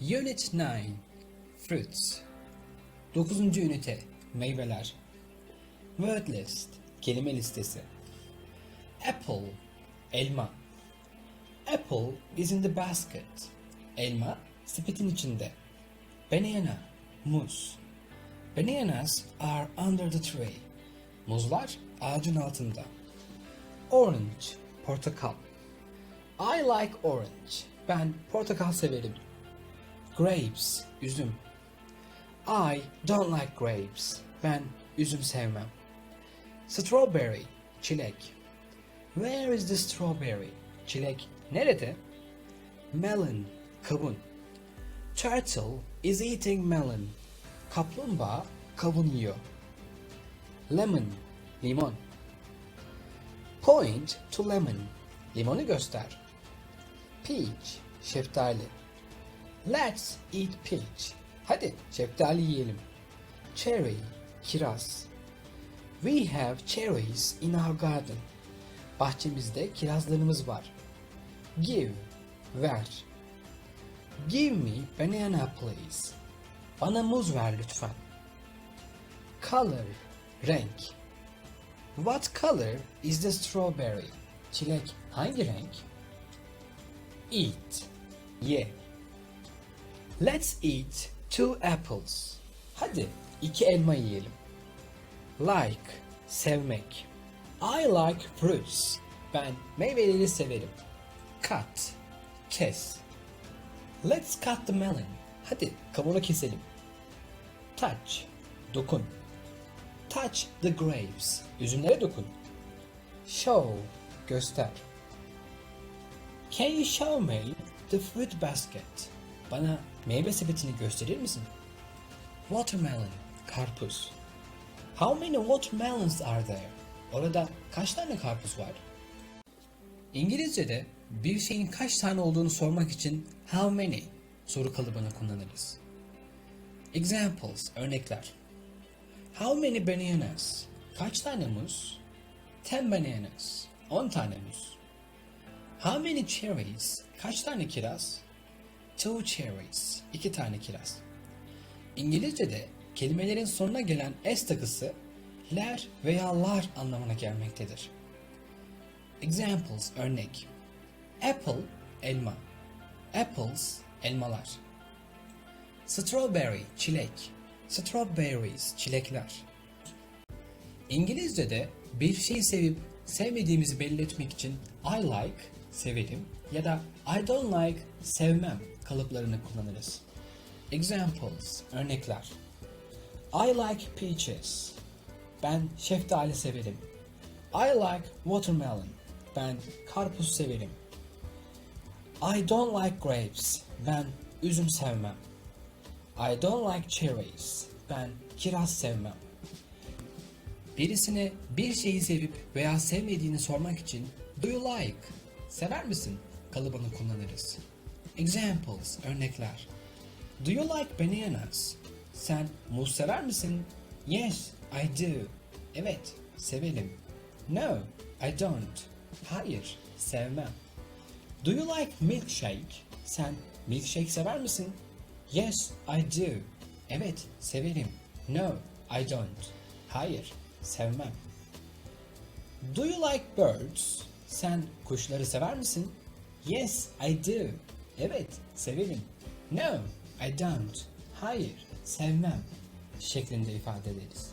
Unit 9 Fruits 9. ünite Meyveler Word list Kelime listesi Apple Elma Apple is in the basket. Elma sepetin içinde. Banana Muz Bananas are under the tree. Muzlar ağacın altında. Orange Portakal I like orange. Ben portakal severim. Grapes, üzüm. I don't like grapes. Ben üzüm sevmem. Strawberry, çilek. Where is the strawberry? Çilek nerede? Melon, kavun. Turtle is eating melon. Kaplumbağa kavun yiyor. Lemon, limon. Point to lemon. Limonu göster. Peach, şeftali. Let's eat peach. Hadi şeftali yiyelim. Cherry, kiraz. We have cherries in our garden. Bahçemizde kirazlarımız var. Give, ver. Give me banana please. Bana muz ver lütfen. Color, renk. What color is the strawberry? Çilek hangi renk? Eat, ye. Let's eat two apples. Hadi iki elma yiyelim. Like, sevmek. I like fruits. Ben meyveleri severim. Cut, kes. Let's cut the melon. Hadi kavunu keselim. Touch, dokun. Touch the grapes. Üzümlere dokun. Show, göster. Can you show me the fruit basket? Bana meyve sepetini gösterir misin? Watermelon, karpuz. How many watermelons are there? Orada kaç tane karpuz var? İngilizce'de bir şeyin kaç tane olduğunu sormak için how many soru kalıbını kullanırız. Examples, örnekler. How many bananas? Kaç tane muz? Ten bananas. On tane muz. How many cherries? Kaç tane kiraz? Two cherries. İki tane kiraz. İngilizce'de kelimelerin sonuna gelen s takısı ler veya lar anlamına gelmektedir. Examples, örnek. Apple, elma. Apples, elmalar. Strawberry, çilek. Strawberries, çilekler. İngilizce'de bir şeyi sevip sevmediğimizi belli etmek için I like, severim ya da I don't like, sevmem kalıplarını kullanırız. Examples, örnekler. I like peaches. Ben şeftali severim. I like watermelon. Ben karpuz severim. I don't like grapes. Ben üzüm sevmem. I don't like cherries. Ben kiraz sevmem. Birisine bir şeyi sevip veya sevmediğini sormak için do you like? Sever misin? kalıbını kullanırız. Examples, örnekler. Do you like bananas? Sen muz sever misin? Yes, I do. Evet, severim. No, I don't. Hayır, sevmem. Do you like milkshake? Sen milkshake sever misin? Yes, I do. Evet, severim. No, I don't. Hayır, sevmem. Do you like birds? Sen kuşları sever misin? Yes, I do. Evet, severim. No, I don't. Hayır, sevmem. şeklinde ifade ederiz.